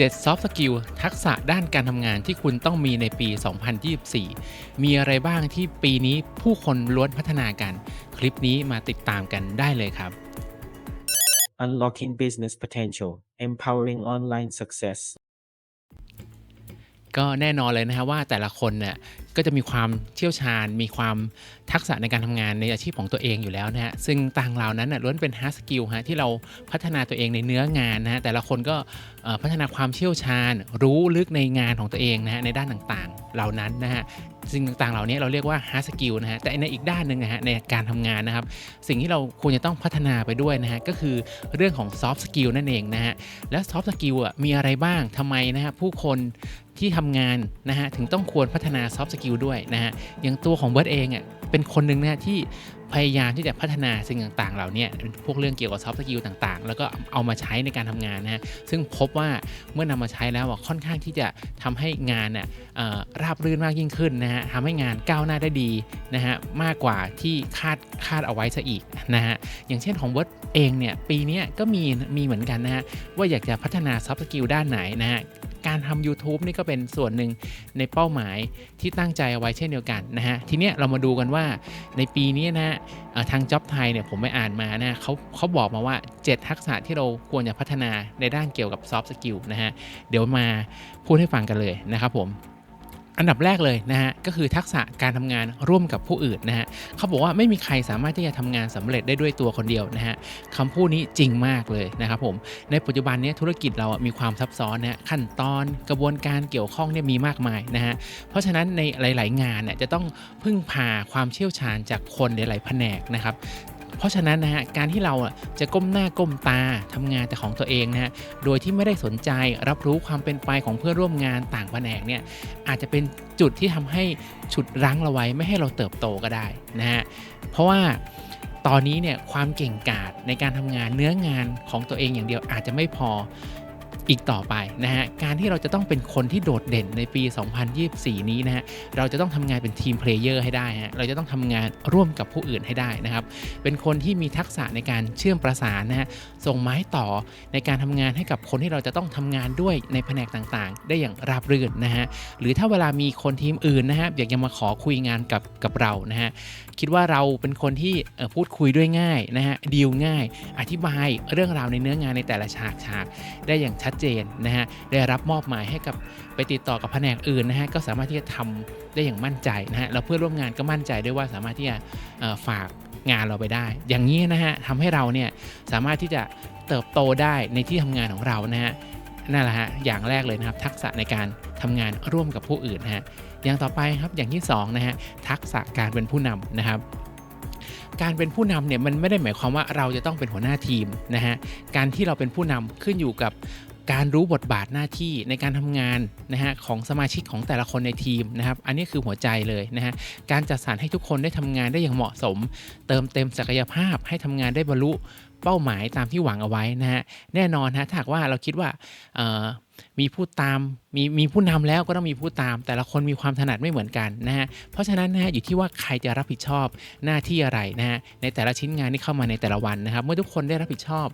7 soft skill ทักษะด้านการทำงานที่คุณต้องมีในปี 2024 มีอะไรบ้างที่ปีนี้ผู้คนล้วนพัฒนากัน คลิปนี้มาติดตามกันได้เลยครับ Unlocking Business Potential Empowering Online Success ก็แน่นอนเลยนะฮะว่าแต่ละคนเนี่ยก็จะมีความเชี่ยวชาญ มีความทักษะในการทำงานในอาชีพของตัวเองอยู่แล้วนะฮะซึ่งต่างเหล่านั้นนะล้วนเป็นฮาร์ดสกิลฮะที่เราพัฒนาตัวเองในเนื้องานนะฮะแต่ละคนก็พัฒนาความเชี่ยวชาญ รู้ลึกในงานของตัวเองนะฮะในด้านต่างๆ เหล่านั้นนะฮะ สิ่งต่างๆ เหล่านี้เราเรียกว่า hard skill นะฮะแต่ในอีกด้านหนึ่งนะฮะในการทำงานนะครับ สิ่งที่เราควรจะต้องพัฒนาไปด้วยนะฮะก็คือเรื่องของ soft skill นั่นเองนะฮะและ soft skill อะมีอะไรบ้างทำไมนะฮะผู้คนที่ทำงานนะฮะถึงต้องควรพัฒนา soft skill ด้วยนะฮะอย่างตัวของเบิร์ดเองอะเป็นคนหนึ่งนะฮะที่ พยายามที่จะพัฒนาสิ่งต่างๆเหล่านี้พวกเรื่องเกี่ยวกับ soft skill ต่างๆ แล้วก็เอามาใช้ในการทำงานนะฮะซึ่งพบว่าเมื่อนำมาใช้แล้วอะค่อนข้างที่จะทำให้งานน่ะราบรื่นมากยิ่งขึ้นนะฮะทำให้งานก้าวหน้าได้ดีนะฮะมากกว่าที่คาดคาดเอาไว้ซะอีกนะฮะอย่างเช่นของเวิร์ดเองเนี่ยปีนี้ก็มีมีเหมือนกันนะฮะว่าอยากจะพัฒนา soft skill ด้านไหนนะฮะ การทำ YouTube นี่ก็เป็นส่วนหนึ่งในเป้าหมายที่ตั้งใจเอาไว้เช่นเดียวกันนะฮะ ทีเนี้ยเรามาดูกันว่าในปีนี้นะฮะทางจ็อบไทยเนี่ยผมไปอ่านมานะเขาเขาบอกมาว่า 7 ทักษะที่เราควรจะพัฒนาในด้านเกี่ยวกับ soft skill นะฮะ เดี๋ยวมาพูดให้ฟังกันเลยนะครับผม อันดับแรกเลยนะฮะก็คือทักษะการทำงานร่วมกับผู้อื่นนะฮะเขาบอกว่าไม่มีใครสามารถที่จะทำงานสำเร็จได้ด้วยตัวคนเดียวนะฮะคำพูดนี้จริงมากเลยนะครับผมในปัจจุบันนี้ธุรกิจเรามีความซับซ้อนนะฮะขั้นตอนกระบวนการเกี่ยวข้องเนี่ยมีมากมายนะฮะเพราะฉะนั้นในหลาย ๆ งานเนี่ยจะต้องพึ่งพาความเชี่ยวชาญจากคนหลายๆแผนกนะครับ เพราะฉะนั้นนะฮะการที่เราจะก้มหน้าก้มตาทำงานแต่ของตัวเองนะฮะโดยที่ไม่ได้สนใจรับรู้ความเป็นไปของเพื่อนร่วมงานต่างแผนกเนี่ยอาจจะเป็นจุดที่ทำให้ฉุดรั้งเราไว้ไม่ให้เราเติบโตก็ได้นะฮะเพราะว่าตอนนี้เนี่ยความเก่งกาจในการทำงานเนื้องานของตัวเองอย่างเดียวอาจจะไม่พอ อีกต่อไปนะฮะการที่เราจะต้องเป็นคนที่โดดเด่นในปี 2024 นี้นะฮะเราจะต้องทำงานเป็นทีมเพลเยอร์ให้ได้ฮะเราจะต้องทำงานร่วมกับผู้อื่นให้ได้นะครับเป็นคนที่มีทักษะในการเชื่อมประสานนะฮะส่งไม้ต่อในการทำงานให้กับคนที่เราจะต้องทำงานด้วยในแผนกต่างๆ ได้อย่างราบรื่นนะฮะหรือถ้าเวลามีคนทีมอื่นนะฮะอยากจะมาขอคุยงานกับกับเรานะฮะคิดว่าเราเป็นคนที่พูดคุยด้วยง่ายนะฮะดีลง่าย อธิบายเรื่องราวในเนื้องานในแต่ละฉากฉากได้อย่างชัดเจนนะฮะได้รับมอบหมายให้กับไปติดต่อกับแผนกอื่นนะฮะก็สามารถที่จะทำได้อย่างมั่นใจนะฮะแล้วเพื่อนร่วมงานก็มั่นใจด้วยว่าสามารถที่จะฝากงานเราไปได้ อย่างนี้นะฮะทำให้เราเนี่ยสามารถที่จะเติบโตได้ในที่ทำงานของเรานะฮะนั่นแหละฮะอย่างแรกเลยนะครับ ทักษะในการทำงานร่วมกับผู้อื่นนะฮะอย่างต่อไปครับอย่างที่สองนะฮะทักษะการเป็นผู้นำนะครับการเป็นผู้นำเนี่ยมันไม่ได้หมายความว่าเราจะต้องเป็นหัวหน้าทีมนะฮะการที่เราเป็นผู้นำขึ้นอยู่กับ การรู้บทบาทหน้าที่ในการทำงานนะฮะของสมาชิกของแต่ละคนในทีมนะครับ อันนี้คือหัวใจเลยนะฮะการจัดสรรให้ทุกคนได้ทำงานได้อย่างเหมาะสม เติมเต็มศักยภาพให้ทำงานได้บรรลุเป้าหมายตามที่หวังเอาไว้นะฮะแน่นอนฮะถ้าหากว่าเราคิดว่า มีผู้ตามมีมีผู้นำแล้วก็ต้องมีผู้ตาม แต่ละคนมีความถนัดไม่เหมือนกันนะฮะเพราะฉะนั้นนะฮะอยู่ที่ว่าใครจะรับผิดชอบหน้าที่อะไรนะฮะในแต่ละชิ้นงานที่เข้ามาในแต่ละวันนะครับ เมื่อทุกคนได้รับผิดชอบ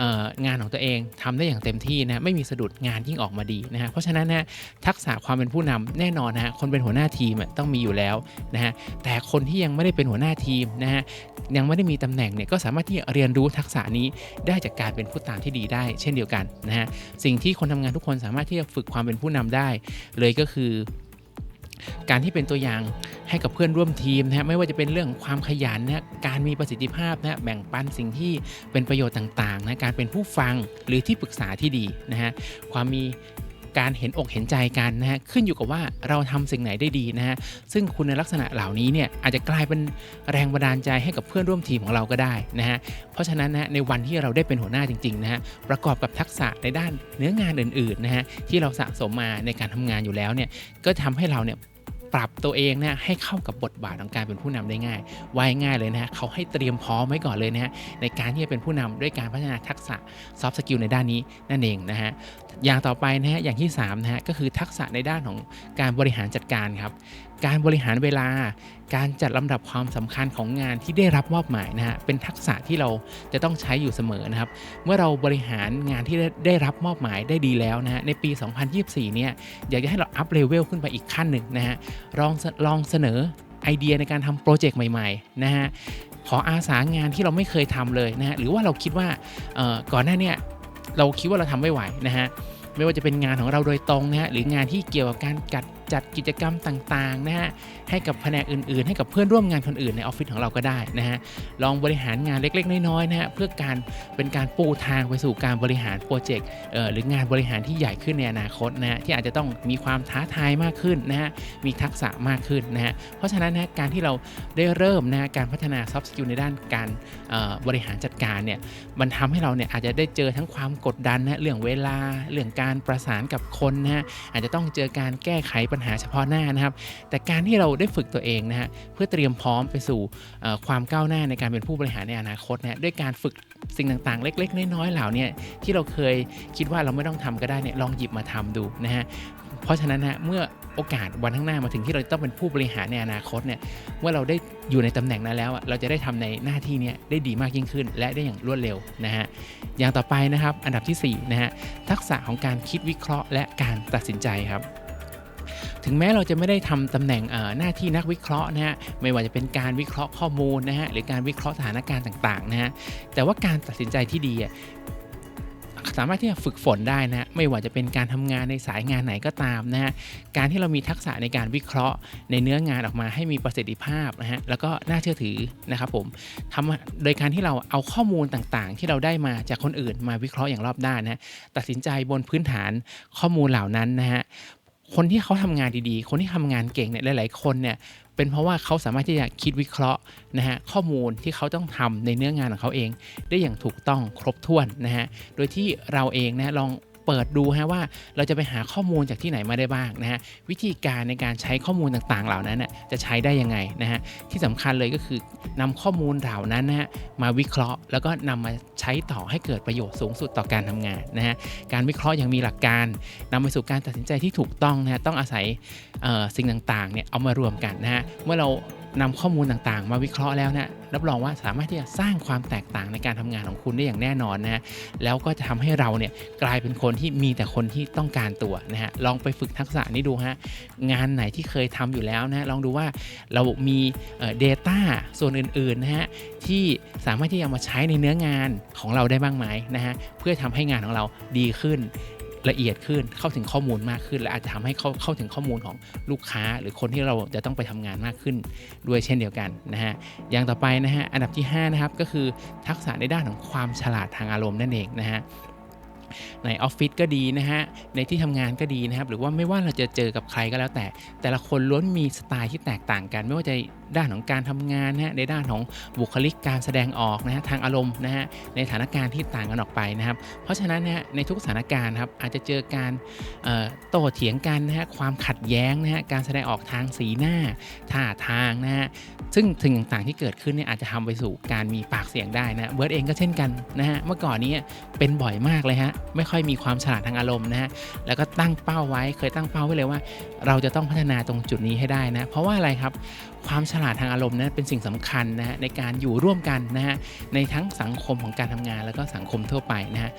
องานของตัวเองทำได้อย่างเต็มที่นะไม่มีสะดุดงานยิ่งออกมาดีนะฮะเพราะฉะนั้นนะทักษะความเป็นผู้นำแน่นอนนะฮะคนเป็นหัวหน้าทีมต้องมีอยู่แล้วนะฮะแต่คนที่ยังไม่ได้เป็นหัวหน้าทีมนะฮะยังไม่ได้มีตำแหน่งเนี่ยก็สามารถที่จะเรียนรู้ทักษะนี้ได้จากการเป็นผู้ตามที่ดีได้ เช่นเดียวกันนะฮะสิ่งที่คนทำงานทุกคนนสามารถที่จะฝึกความเป็นผู้นำได้ เลยก็คือ การที่เป็นตัวอย่างให้กับเพื่อนร่วมทีมนะฮะไม่ว่าจะเป็นเรื่องความขยันนะการมีประสิทธิภาพนะแบ่งปันสิ่งที่เป็นประโยชน์ต่างๆนะการเป็นผู้ฟังหรือที่ปรึกษาที่ดีนะฮะความมี การเห็นอกเห็นใจกันนะฮะขึ้นอยู่กับว่าเราทำสิ่งไหนได้ดีนะฮะซึ่งคุณลักษณะเหล่านี้เนี่ยอาจจะกลายเป็นแรงบันดาลใจให้กับเพื่อนร่วมทีมของเราก็ได้นะฮะเพราะฉะนั้นนะในวันที่เราได้เป็นหัวหน้าจริงๆนะฮะประกอบกับทักษะในด้านเนื้องานอื่นๆนะฮะที่เราสะสมมาในการทำงานอยู่แล้วเนี่ยก็ทำให้เราเนี่ยปรับตัวเองนะให้เข้ากับบทบาทของการเป็นผู้นำได้ง่ายไว้ง่ายเลยนะฮะเขาให้เตรียมพร้อมไว้ก่อนเลยนะฮะในการที่จะเป็นผู้นำด้วยการพัฒนาทักษะซอฟต์สกิลในด้านนี้นั่นเองนะฮะอย่างต่อไปนะฮะอย่างที่3นะฮะก็คือทักษะในด้านของการบริหารจัดการครับ การบริหารเวลา การจัดลำดับความสำคัญของงานที่ได้รับมอบหมายนะฮะเป็นทักษะที่เราจะต้องใช้อยู่เสมอนะครับ เมื่อเราบริหารงานที่ได้ไดรับมอบหมายได้ดีแล้วนะฮะในปี 2024 เนี่ยอยากจะให้เราอัพเลเวลขึ้นไปอีกขั้นหนึ่งนะฮะลองลองเสนอไอเดียในการทำโปรเจกต์ใหม่ๆนะฮะขออาสางานที่เราไม่เคยทำเลยนะฮะหรือว่าเราคิดว่าเอ่อก่อนหน้าเนี่ย เราคิดว่าเราทำไม่ไหวนะฮะไม่ว่าจะเป็นงานของเราโดยตรงนะฮะหรืองานที่เกี่ยวกับการจัด จัดกิจกรรมต่างๆนะฮะให้กับแผนกอื่นๆ ให้กับเพื่อนร่วมงานคนอื่นในออฟฟิศของเราก็ได้นะฮะลองบริหารงานเล็กๆ น้อยๆนะฮะเพื่อการเป็นการปูทางไปสู่การบริหารโปรเจกต์หรืองานบริหารที่ใหญ่ขึ้นในอนาคตนะฮะที่อาจจะต้องมีความท้าทายมากขึ้นนะฮะมีทักษะมากขึ้นนะฮะเพราะฉะนั้นนะการที่เราได้เริ่มนะการพัฒนา soft skill ในด้านการบริหารจัดการเนี่ยมันทำให้เราเนี่ยอาจจะได้เจอทั้งความกดดันนะเรื่องเวลาเรื่องการประสานกับคนนะฮะอาจจะต้องเจอการแก้ไขปัญหาเฉพาะหน้านะครับ แต่การที่เราได้ฝึกตัวเองนะฮะเพื่อเตรียมพร้อมไปสู่ความก้าวหน้าในการเป็นผู้บริหารในอนาคตนะด้วยการฝึกสิ่งต่างๆ เล็ก ๆ น้อยๆเหล่านี้ที่เราเคยคิดว่าเราไม่ต้องทำก็ได้เนี่ยลองหยิบมาทำดูนะฮะเพราะฉะนั้นนะเมื่อโอกาสวันข้างหน้ามาถึงที่เราต้องเป็นผู้บริหารในอนาคตเนี่ยเมื่อเราได้อยู่ในตำแหน่งนั้นแล้วเราจะได้ทำในหน้าที่นี้ได้ดีมากยิ่งขึ้น และได้อย่างรวดเร็วนะฮะอย่างต่อไปนะครับ อันดับที่สี่นะฮะทักษะของการคิดวิเคราะห์และการตัดสินใจครับ ถึงแม้เราจะไม่ได้ทำตำแหน่งหน้าที่นักวิเคราะห์นะฮะไม่ว่าจะเป็นการวิเคราะห์ข้อมูลนะฮะหรือการวิเคราะห์สถานการณ์ต่างๆนะฮะแต่ว่าการตัดสินใจที่ดีสามารถที่จะฝึกฝนได้นะฮะไม่ว่าจะเป็นการทำงานในสายงานไหนก็ตามนะฮะการที่เรามีทักษะในการวิเคราะห์ ในเนื้องานออกมาให้มีประสิทธิภาพนะฮะแล้วก็น่าเชื่อถือนะครับผมทำโดยการที่เราเอาข้อมูลต่างๆ ที่เราได้มาจากคนอื่นมาวิเคราะห์อย่างรอบด้านนะฮะตัดสินใจบนพื้นฐานข้อมูลเหล่านั้นนะฮะ คนที่เขาทำงานดีๆ คนที่ทำงานเก่งเนี่ยหลาย ๆ คนเนี่ยเป็นเพราะว่าเขาสามารถที่จะคิดวิเคราะห์นะฮะข้อมูลที่เขาต้องทำในเนื้องานของเขาเอง ได้อย่างถูกต้องครบถ้วนนะฮะโดยที่เราเองนะลอง เปิดดูฮะว่าเราจะไปหาข้อมูลจากที่ไหนมาได้บ้างนะฮะวิธีการในการใช้ข้อมูลต่างๆ เหล่านั้นน่ะจะใช้ได้ยังไงนะฮะที่สำคัญเลยก็คือนำข้อมูลเหล่านั้นนะฮะมาวิเคราะห์ แล้วก็นำมาใช้ต่อให้เกิดประโยชน์สูงสุดต่อการทำงานนะฮะการวิเคราะห์อย่างมีหลักการนำไปสู่การตัดสินใจที่ถูกต้องนะฮะต้องอาศัยเอ่อสิ่งต่างๆเนี่ยเอามารวมกันนะฮะเมื่อเรา นำข้อมูลต่างๆ มาวิเคราะห์แล้วนะรับรองว่าสามารถที่จะสร้างความแตกต่างในการทำงานของคุณได้อย่างแน่นอนนะฮะแล้วก็จะทำให้เราเนี่ยกลายเป็นคนที่มีแต่คนที่ต้องการตัวนะฮะลองไปฝึกทักษะนี้ดูฮะงานไหนที่เคยทำอยู่แล้วนะลองดูว่าเรามีเอ่อ data ส่วนอื่นๆนะฮะที่สามารถที่จะมาใช้ในเนื้องานของเราได้บ้างไหมนะฮะเพื่อทำให้งานของเราดีขึ้น ละเอียดขึ้นเข้าถึงข้อมูลมากขึ้น และอาจจะทำให้เข้าเข้าถึงข้อมูลของลูกค้า หรือคนที่เราจะต้องไปทำงานมากขึ้นด้วยเช่นเดียวกันนะฮะอย่างต่อไปนะฮะอันดับที่5นะครับก็คือทักษะในด้านของความฉลาดทางอารมณ์นั่นเองนะฮะ ในออฟฟิศก็ดีนะฮะ ในที่ทำงานก็ดีนะครับ หรือว่าไม่ว่าเราจะเจอกับใครก็แล้วแต่ แต่ละคนล้วนมีสไตล์ที่แตกต่างกัน ไม่ว่าจะด้านของการทำงานนะฮะ ในด้านของบุคลิกการแสดงออกนะฮะ ทางอารมณ์นะฮะ ในสถานการณ์ที่ต่างกันออกไปนะครับ เพราะฉะนั้นนะฮะ ในทุกสถานการณ์ครับอาจจะเจอการโต้เถียงกันนะฮะ ความขัดแย้งนะฮะ การแสดงออกทางสีหน้า ท่าทางนะฮะ ซึ่งสิ่งต่างๆที่เกิดขึ้นเนี่ยอาจจะทำไปสู่การมีปากเสียงได้นะ เบิร์ดเองก็เช่นกันนะฮะ เมื่อก่อนนี้เป็นบ่อยมากเลยฮะไม่ค่อยมีความฉลาดทางอารมณ์นะฮะแล้วก็ตั้งเป้าไว้เคยตั้งเป้าไว้เลยว่า เราจะต้องพัฒนาตรงจุดนี้ให้ได้นะเพราะว่าอะไรครับความฉลาดทางอารมณ์นั้นเป็นสิ่งสำคัญนะฮะในการอยู่ร่วมกันนะฮะในทั้งสังคมของการทำงานแล้วก็สังคมทั่วไปนะฮะ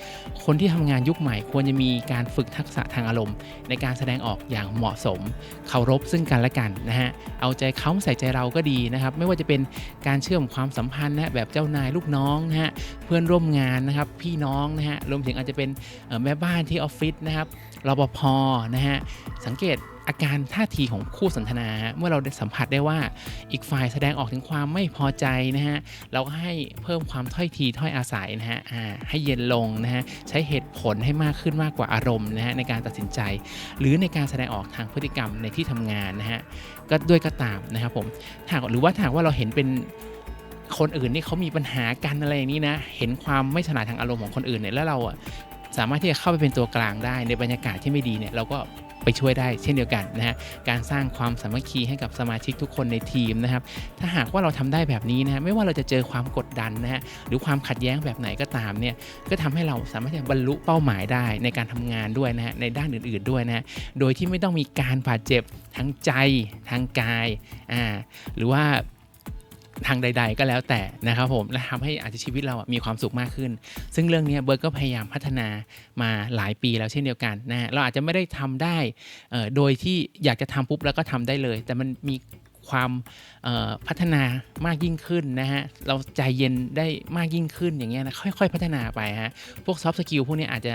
คนที่ทำงานยุคใหม่ควรจะมีการฝึกทักษะทางอารมณ์ ในการแสดงออกอย่างเหมาะสม เคารพซึ่งกันและกันนะฮะเอาใจเขาใส่ใจเราก็ดีนะครับไม่ว่าจะเป็นการเชื่อมความสัมพันธ์นะแบบเจ้านายลูกน้องนะฮะเพื่อนร่วมงานนะครับพี่น้องนะฮะรวมถึงอาจจะเป็นแม่บ้านที่ออฟฟิศนะครับรปภนะฮะสังเกตอาการท่าทีของคู่สนทนา เมื่อเราสัมผัสได้ว่าอีกฝ่ายแสดงออกถึงความไม่พอใจนะฮะเราก็ให้เพิ่มความถ้อยทีถ้อยอาศัยนะฮะให้เย็นลงนะฮะใช้เหตุผลให้มากขึ้นมากกว่าอารมณ์นะฮะในการตัดสินใจ หรือในการแสดงออกทางพฤติกรรมในที่ทำงานนะฮะก็ด้วยก็ตามนะครับผมถ้าหรือว่าถ้าหากว่าเราเห็นเป็นคนอื่นนี่เขามีปัญหากันอะไรอย่างนี้นะ เห็นความไม่ฉลาดทางอารมณ์ของคนอื่นเนี่ย แล้วเรา สามารถที่จะเข้าไปเป็นตัวกลางได้ในบรรยากาศที่ไม่ดีเนี่ยเราก็ไปช่วยได้เช่นเดียวกันนะฮะ การสร้างความสามัคคีให้กับสมาชิกทุกคนในทีมนะครับ ถ้าหากว่าเราทำได้แบบนี้นะฮะ ไม่ว่าเราจะเจอความกดดันนะฮะ หรือความขัดแย้งแบบไหนก็ตามเนี่ย ก็ทำให้เราสามารถที่จะบรรลุเป้าหมายได้ในการทำงานด้วยนะฮะ ในด้านอื่น ๆด้วยนะฮะ โดยที่ไม่ต้องมีการบาดเจ็บทั้งใจทางกาย อ่า หรือว่า ทางใด ๆ ก็แล้วแต่นะครับผมและทำให้อาจจะชีวิตเราอะมีความสุขมากขึ้น ซึ่งเรื่องนี้เบิร์ดก็พยายามพัฒนามาหลายปีแล้วเช่นเดียวกันนะเราอาจจะไม่ได้ทำได้โดยที่อยากจะทำปุ๊บแล้วก็ทำได้เลย แต่มันมีความพัฒนามากยิ่งขึ้นนะฮะ เราใจเย็นได้มากยิ่งขึ้นอย่างเงี้ยนะค่อยๆ พัฒนาไปฮะ พวกซอฟต์สกิลพวกนี้อาจจะ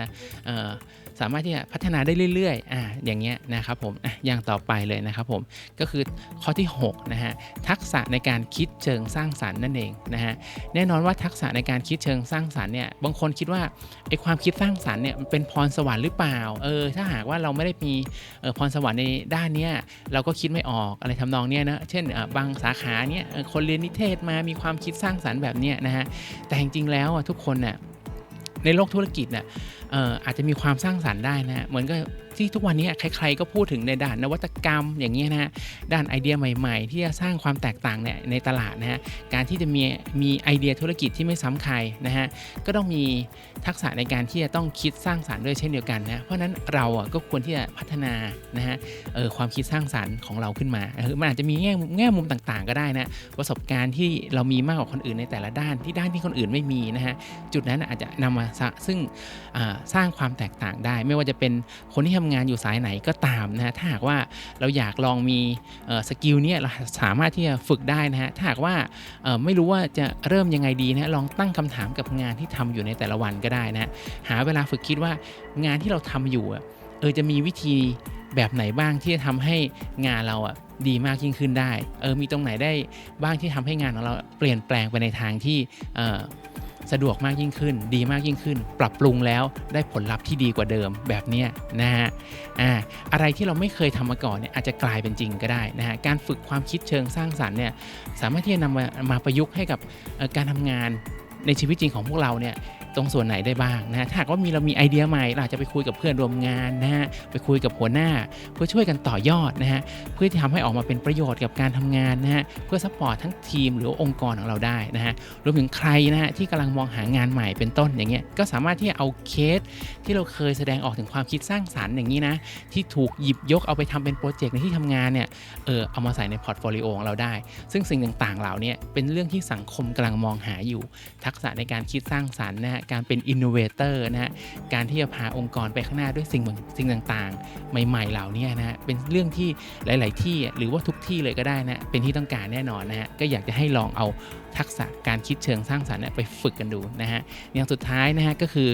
สามารถที่จะพัฒนาได้เรื่อยๆอ่าอย่างเงี้ยนะครับผมอะอย่างต่อไปเลยนะครับผมก็คือข้อที่6นะฮะทักษะในการคิดเชิงสร้างสรรค์นั่นเองนะฮะแน่นอนว่าทักษะในการคิดเชิงสร้างสรรค์เนี่ยบางคนคิดว่าไอความคิดสร้างสรรค์เนี่ยมันเป็นพรสวรรค์หรือเปล่าเออถ้าหากว่าเราไม่ได้มีเออพรสวรรค์ในด้านเนี้ยเราก็คิดไม่ออกอะไรทำนองเนี้ยนะเช่นบางสาขาเนี่ยคนเรียนนิเทศมามีความคิดสร้างสรรค์แบบเนี้ยนะฮะแต่จริงๆแล้วอะทุกคนน่ะ ในโลกธุรกิจเนี่ยอาจจะมีความสร้างสรรค์ได้นะเหมือนก็ ที่ทุกวันนี้ใครๆก็พูดถึงในด้านนวัตกรรมอย่างเงี้นะฮะด้านไอเดียใหม่ ๆ ที่จะสร้างความแตกต่างเนี่ยในตลาดนะฮะการที่จะมีมีไอเดียธุรกิจที่ไม่ซ้ำใครนะฮะก็ต้องมีทักษะในการที่จะต้องคิดสร้างสรรค์ด้วยเช่นเดียวกันนะเพราะนั้นเราอะก็ควรที่จะพัฒนานะฮะเออความคิดสร้างสรรค์ของเราขึ้นมาเออมันอาจจะมีแง่แง่มุมต่างๆ ก็ได้นะประสบการณ์ที่เรามีมากกว่าคนอื่นในแต่ละด้านที่ด้านที่คนอื่นไม่มีนะฮะจุดนั้นอาจจะนำมาซึ่งสร้างความแตกต่างได้ ไม่ว่าจะเป็นคนที่ทำงานอยู่สายไหนก็ตามนะฮะถ้าหากว่าเราอยากลองมีสกิลเนี้ยเราสามารถที่จะฝึกได้นะฮะถ้าหากว่าไม่รู้ว่าจะเริ่มยังไงดีนะลองตั้งคำถามกับงานที่ทำอยู่ในแต่ละวันก็ได้นะหาเวลาฝึกคิดว่างานที่เราทำอยู่เออจะมีวิธีแบบไหนบ้างที่จะทำให้งานเราอะดีมากยิ่งขึ้นได้ เออมีตรงไหนได้บ้างที่ทำให้งานของเราเปลี่ยนแปลงไปในทางที่ สะดวกมากยิ่งขึ้น ดีมากยิ่งขึ้น ปรับปรุงแล้วได้ผลลัพธ์ที่ดีกว่าเดิมแบบนี้นะฮะอ่าอะไรที่เราไม่เคยทำมาก่อนเนี่ยอาจจะกลายเป็นจริงก็ได้นะฮะการฝึกความคิดเชิงสร้างสรรค์เนี่ยสามารถที่จะนำมามาประยุกต์ให้กับการทำงานในชีวิตจริงของพวกเราเนี่ย ตรงส่วนไหนได้บ้างนะฮะถ้าหากว่ามีเรามีไอเดียใหม่เราจะไปคุยกับเพื่อนร่วมงานนะฮะไปคุยกับหัวหน้า เพื่อช่วยกันต่อยอดนะฮะเพื่อที่ทำให้ออกมาเป็นประโยชน์กับการทำงานนะฮะเพื่อซัพพอร์ตทั้งทีมหรือองค์กรของเราได้นะฮะรวมถึงใครนะฮะที่กำลังมองหางานใหม่เป็นต้นอย่างเงี้ยก็สามารถที่จะเอาเคสที่เราเคยแสดงออกถึงความคิดสร้างสารรค์อย่างนี้นะที่ถูกหยิบยกเอาไปทำเป็นโปรเจกต์ในที่ทำงานเนี่ยเออเอามาใส่ในพอร์ตโฟลิโอของเราได้ ซึ่งสิ่งต่างๆเหล่านี้เป็นเรื่องที่สังคมกำลังมองหาอยู่ ทักษะในการคิดสร้างสารรค์นะฮะการเป็นอินโนเวเตอร์นะฮะการที่จะพาองค์กรไปข้างหน้าด้วยสิ่งสิ่งต่างๆ ใหม่ๆเหล่านี้นะฮะเป็นเรื่องที่หลาย ๆ ที่หรือว่าทุกที่เลยก็ได้นะเป็นที่ต้องการแน่นอนนะฮะก็อยากจะให้ลองเอาทักษะการคิดเชิงสร้างสรรค์ไปฝึกกันดูนะฮะอย่างสุดท้ายนะฮะก็คือ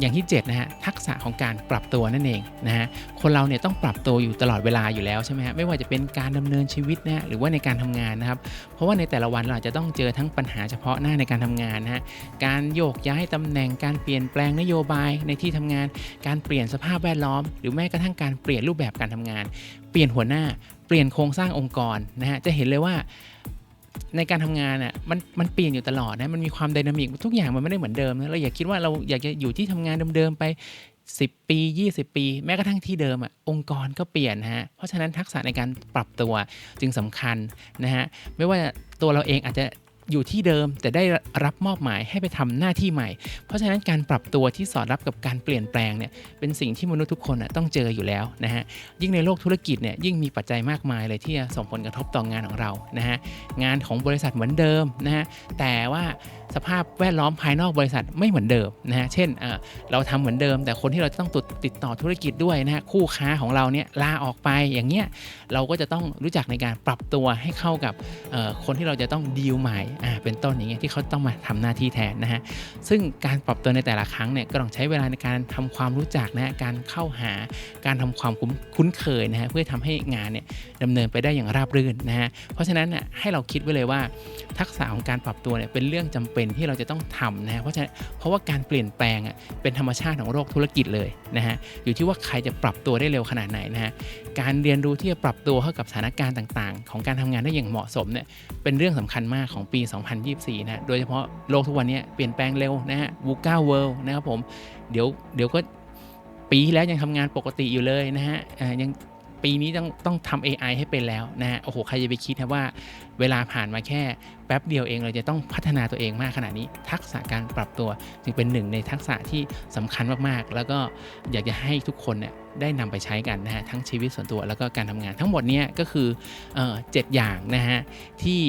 อย่างที่7นะฮะทักษะของการปรับตัวนั่นเองนะฮะคนเราเนี่ยต้องปรับตัวอยู่ตลอดเวลาอยู่แล้วใช่ไหมฮะไม่ว่าจะเป็นการดำเนินชีวิตนะฮะหรือว่าในการทำงานนะครับเพราะว่าในแต่ละวันเราจจะต้องเจอทั้งปัญหาเฉพาะหน้าในการทำงานนะฮะการโยกย้ายตำแหน่งการเปลี่ยนแปลงนโยบายในที่ทำงาน การเปลี่ยนสภาพแวดล้อม หรือแม้กระทั่งการเปลี่ยนรูปแบบการทำงาน เปลี่ยนหัวหน้า เปลี่ยนโครงสร้างองค์กรนะฮะจะเห็นเลยว่า ในการทำงานอะมันมันเปลี่ยนอยู่ตลอดนะมันมีความดินามิกทุกอย่างมันไม่ได้เหมือนเดิมนะเราอย่าคิดว่าเราอยากจะอยู่ที่ทำงานเดิมๆไป 10 ปี 20 ปี แม้กระทั่งที่เดิมอะองค์กรก็เปลี่ยนนะฮะเพราะฉะนั้นทักษะในการปรับตัวจึงสำคัญนะฮะไม่ว่าตัวเราเองอาจจะ อยู่ที่เดิมแต่ได้รับมอบหมายให้ไปทำหน้าที่ใหม่ เพราะฉะนั้นการปรับตัวที่สอดรับกับการเปลี่ยนแปลงเนี่ยเป็นสิ่งที่มนุษย์ทุกคนอะต้องเจออยู่แล้วนะฮะยิ่งในโลกธุรกิจเนี่ยยิ่งมีปัจจัยมากมายเลยที่จะส่งผลกระทบต่องานของเรานะฮะงานของบริษัทเหมือนเดิมนะฮะแต่ว่าสภาพแวดล้อมภายนอกบริษัทไม่เหมือนเดิมนะฮะเช่นเราทำเหมือนเดิม แต่คนที่เราจะต้องติดต่อธุรกิจด้วยนะฮะคู่ค้าของเราเนี่ยลาออกไปอย่างเงี้ยเราก็จะต้องรู้จักในการปรับตัวให้เข้ากับคนที่เราจะต้องดีลใหม่อ่าเป็นต้นอย่างเงี้ยที่เขาต้องมาทำหน้าที่แทนนะฮะซึ่งการปรับตัวในแต่ละครั้งเนี่ยก็ต้องใช้เวลาในการทำความรู้จักนะฮะการเข้าหาการทำความคุ้นคุ้นเคยนะฮะเพื่อทำให้งานเนี่ยดำเนินไปได้อย่างราบรื่นนะฮะเพราะฉะนั้นน่ะให้เราคิดไว้เลยว่า ทักษะของการปรับตัวเนี่ยเป็นเรื่องจำเป็นที่เราจะต้องทำนะฮะเพราะฉะนั้นเพราะว่าการเปลี่ยนแปลงอะเป็นธรรมชาติของโลกธุรกิจเลยนะฮะอยู่ที่ว่าใครจะปรับตัวได้เร็วขนาดไหนนะฮะการเรียนรู้ที่จะปรับตัวเข้ากับสถานการณ์ต่าง ๆ ของการทำงานได้อย่างเหมาะสมเนี่ยเป็นเรื่องสำคัญมากของปี2024 นะโดยเฉพาะโลกทุกวันนี้เปลี่ยนแปลงเร็วนะฮะวูก้าเวิลด์นะครับผมเดี๋ยวเดี๋ยวก็ปีที่แล้วยังทำงานปกติอยู่เลยนะฮะยังปีนี้ต้องต้องทำ AI ให้เป็นแล้วนะฮะโอ้โห ใครจะไปคิดนะว่าเวลาผ่านมาแค่แป๊บเดียวเองเราจะต้องพัฒนาตัวเองมากขนาดนี้ ทักษะการปรับตัวจึงเป็นหนึ่งในทักษะที่สำคัญมากๆ แล้วก็อยากจะให้ทุกคนเนี่ยได้นำไปใช้กันนะฮะทั้งชีวิตส่วนตัวแล้วก็การทำงานทั้งหมดเนี้ก็คือเจ็ดอย่างนะฮะที่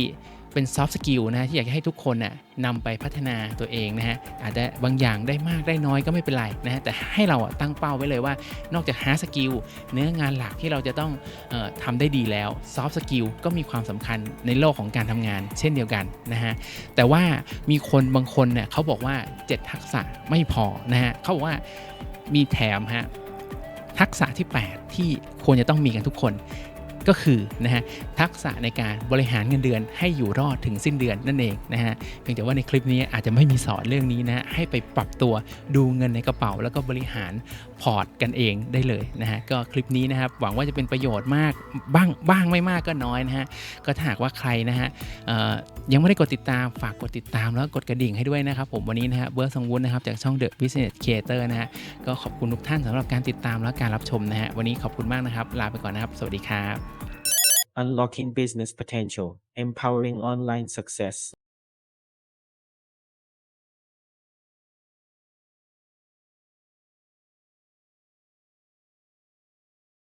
เป็น soft skill นะฮะที่อยากให้ทุกคนน่ะนำไปพัฒนาตัวเองนะฮะอาจจะบางอย่างได้มากได้น้อยก็ไม่เป็นไรนะฮะแต่ให้เราตั้งเป้าไว้เลยว่านอกจาก hard skill เนื้องานหลักที่เราจะต้องออทำได้ดีแล้ว soft skill ก็มีความสำคัญในโลกของการทำงานเช่นเดียวกันนะฮะแต่ว่ามีคนบางคนเนี่ยเขาบอกว่า 7 ทักษะไม่พอนะฮะเขาบอกว่ามีแถมฮะทักษะที่ 8 ที่ควรจะต้องมีกันทุกคน ก็คือนะฮะทักษะในการบริหารเงินเดือนให้อยู่รอดถึงสิ้นเดือนนั่นเองนะฮะเพียงแต่ว่าในคลิปนี้อาจจะไม่มีสอนเรื่องนี้นะฮะให้ไปปรับตัวดูเงินในกระเป๋าแล้วก็บริหารพอร์ตกันเองได้เลยนะฮะก็คลิปนี้นะครับหวังว่าจะเป็นประโยชน์มากบ้างบ้างไม่มากก็น้อยนะฮะก็ถ้าหากว่าใครนะฮะยังไม่ได้กดติดตามฝากกดติดตามแล้วกดกระดิ่งให้ด้วยนะครับผมวันนี้นะฮะเบิร์ดสงวุฒินะครับจากช่อง The Business Creator นะฮะก็ขอบคุณทุกท่านสำหรับการติดตามและการรับชมนะฮะวันนี้ขอบคุณมากนะครับ ลาไปก่อนนะครับ สวัสดีครับ Unlocking business potential, empowering online success.